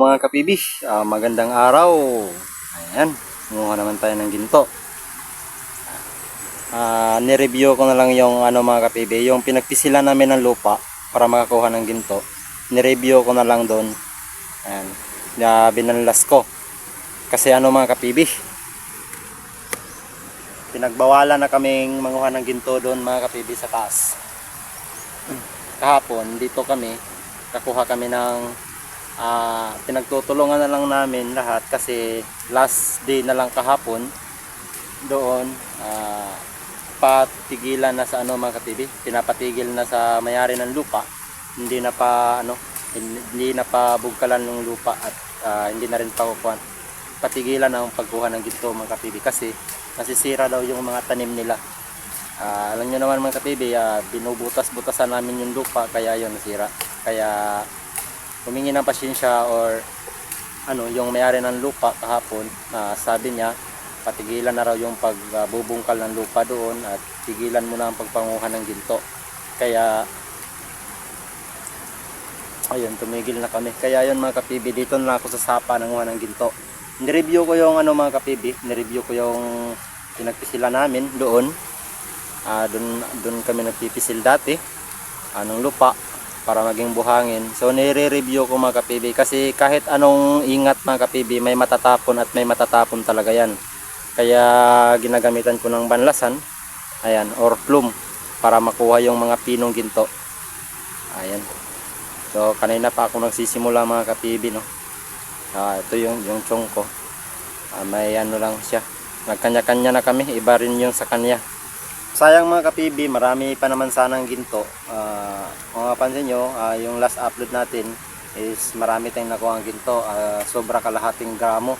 mga kapibi, Ah, magandang araw. Ayan, kumuha naman tayo ng ginto. Ah, ni-review ko na lang yung ano mga kapibi, yung pinagpisilan namin ng lupa para makakuha ng ginto. Ni-review ko na lang doon. Ayan, na binanlas ko. Kasi ano mga kapibi, pinagbawalan na kaming manguha ng ginto doon mga kapibi sa taas. Kahapon, dito kami, kakuha kami ng ah, pinagtutulungan na lang namin lahat kasi last day na lang kahapon doon ah, patigilan na sa ano mga katibi pinapatigil na sa mayari ng lupa. Hindi na pa ano hindi na pa bugkalan ng lupa at ah, hindi na rin pa kukuhan patigilan ang pagkuha ng ginto mga katibi kasi nasisira daw yung mga tanim nila. Ah, alam nyo naman mga katibi ah, binubutas-butasan namin yung lupa kaya yun nasira. Kaya humingi ng pasyensya or ano yung may-ari ng lupa kahapon na sabi niya patigilan na raw yung pagbubungkal ng lupa doon at tigilan mo na ang pagpanguha ng ginto. Kaya ayun tumigil na kami. Kaya yun mga kapibi dito na ako sa sapa nanguha ng ginto. Nireview ko yung ano mga kapibi nireview ko yung pinagpisila namin doon. Ah, doon doon kami nagpipisil dati anong lupa para maging buhangin. So nire-review ko mga kapibi kasi kahit anong ingat mga kapibi may matatapon at may matatapon talaga yan. Kaya ginagamitan ko ng banlasan ayan or plume para makuha yung mga pinong ginto. Ayan. So kanina pa ako nagsisimula mga kapibi no. Ah, ito yung yung chong ko. Ah, may ano lang siya. Nagkanya-kanya na kami, iba rin yung sa kanya. Sayang mga kapibi, marami pa naman sanang ginto. Ah, kung mapansin nyo, ah, yung last upload natin is marami tayong nakuha ang ginto. Ah, sobra kalahating gramo.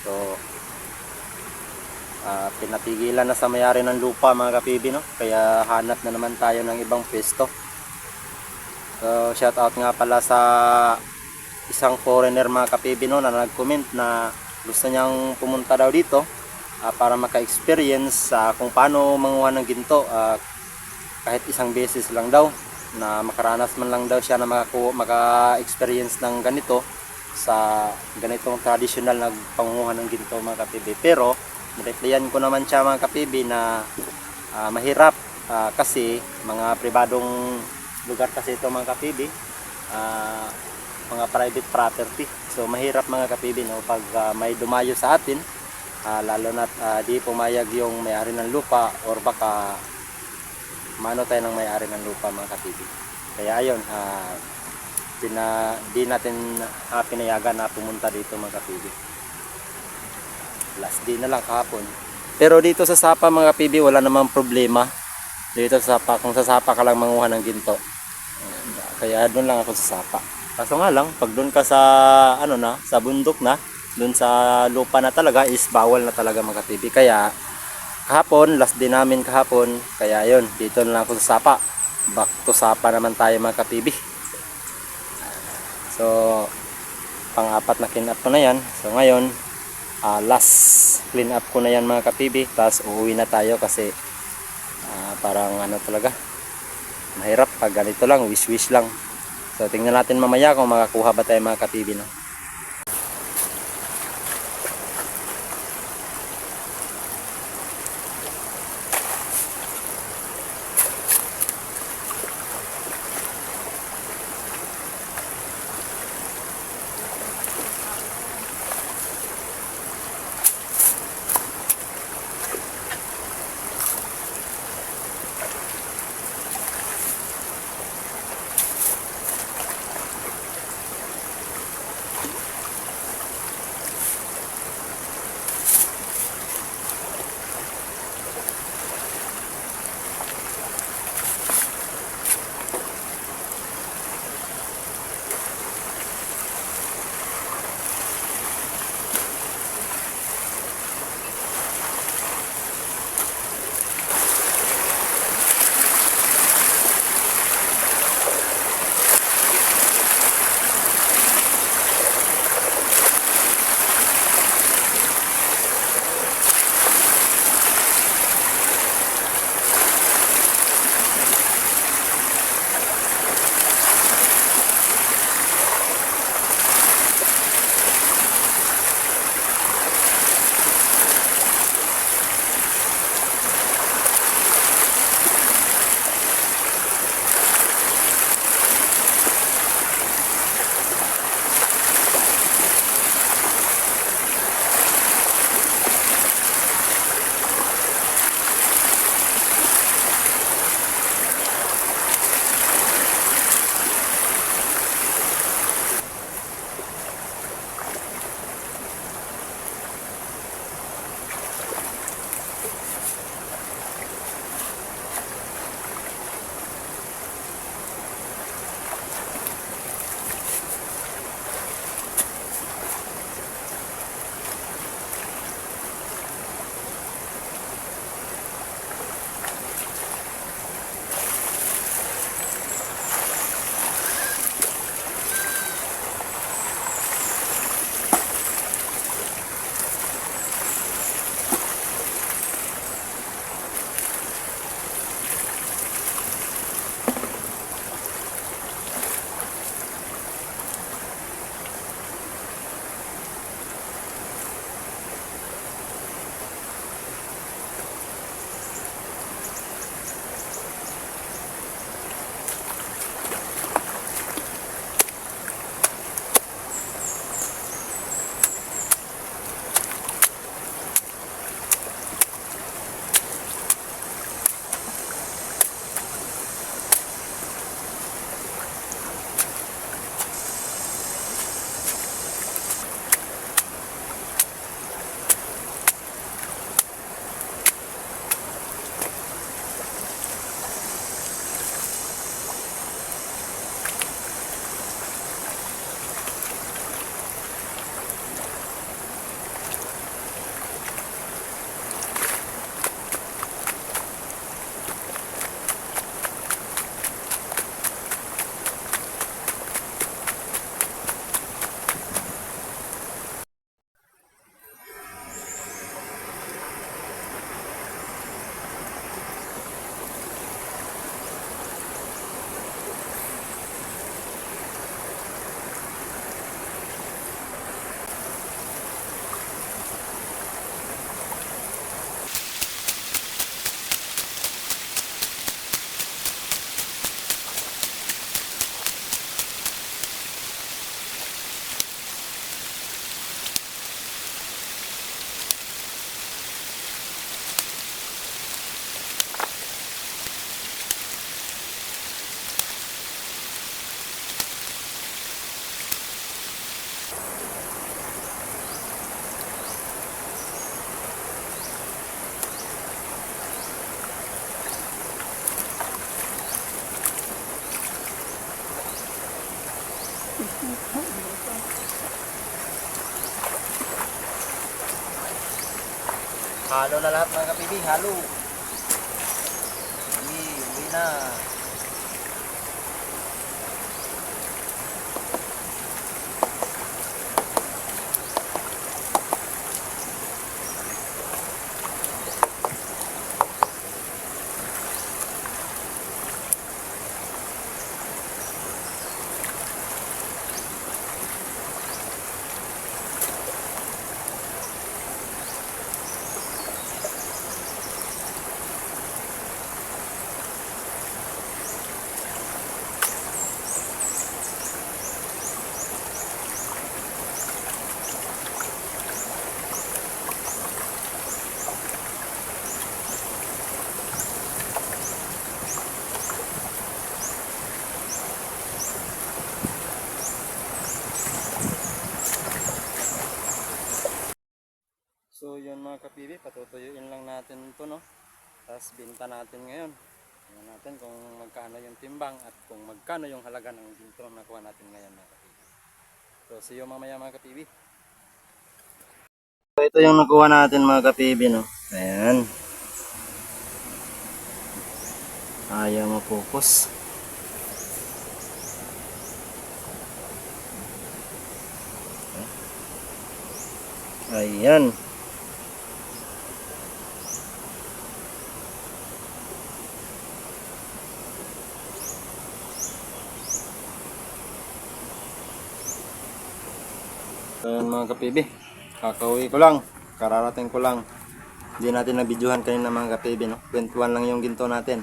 So, ah, pinatigilan na sa mayari ng lupa mga kapibi, no? Kaya hanap na naman tayo ng ibang pwesto. So, shout out nga pala sa isang foreigner mga kapibi, no? Na nag-comment na gusto niyang pumunta daw dito ah, para maka-experience sa kung paano manguha ng ginto ah, kahit isang beses lang daw na makaranas man lang daw siya na maka-experience ng ganito sa ganitong traditional na pangunguha ng ginto mga kapibi pero nireplyan ko naman siya mga kapibi na ah, mahirap ah, kasi mga pribadong lugar kasi ito mga kapibi ah, mga private property. So mahirap mga kapibi no pag ah, may dumayo sa atin Ah, lalo na di pumayag yung may-ari ng lupa or baka mano tayo ng may-ari ng lupa mga katibi. Kaya ayun, ah, di, na, di natin ah, pinayagan na pumunta dito mga katibi. Last day na lang kahapon. Pero dito sa Sapa mga kapibi wala namang problema. Dito sa Sapa, kung sa Sapa ka lang manguha ng ginto. Kaya doon lang ako sa Sapa. Kaso nga lang, pag doon ka sa ano na, sa bundok na, doon sa lupa na talaga is bawal na talaga mga TV. Kaya kahapon, last din namin kahapon. Kaya yon dito na lang ako sa Sapa. Back to Sapa naman tayo mga ka-TV. So, pang-apat na clean up ko na yan. So ngayon, ah, last clean up ko na yan mga ka-TV. Tapos uuwi na tayo kasi ah, parang ano talaga, mahirap pag ganito lang, wish-wish lang. So tingnan natin mamaya kung makakuha ba tayo mga ka-TV no. Halo na lahat mga kapibi, halo. Uwi, uwi na. So yun mga kapibi, patutuyuin lang natin ito no. Tapos binta natin ngayon. Tingnan natin kung magkano yung timbang at kung magkano yung halaga ng ginto na nakuha natin ngayon mga kapibi. So see you mamaya mga kapibi. So ito yung nakuha natin mga kapibi no. Ayan. Ayaw ma-focus. Ayan. Yun mga kapibi, kakauwi ko lang, kararating ko lang. Hindi natin nabidyohan kanina mga kapibi, no? 21 lang yung ginto natin.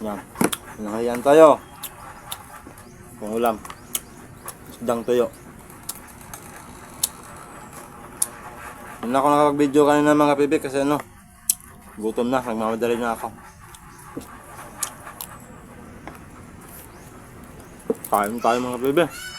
Yan. Nakayan tayo. Kung ulam. Isdang tuyo. Hindi na ako nakapag-video kanina mga kapibi kasi ano, gutom na, nagmamadali na ako. Kain tayo mga kapibi.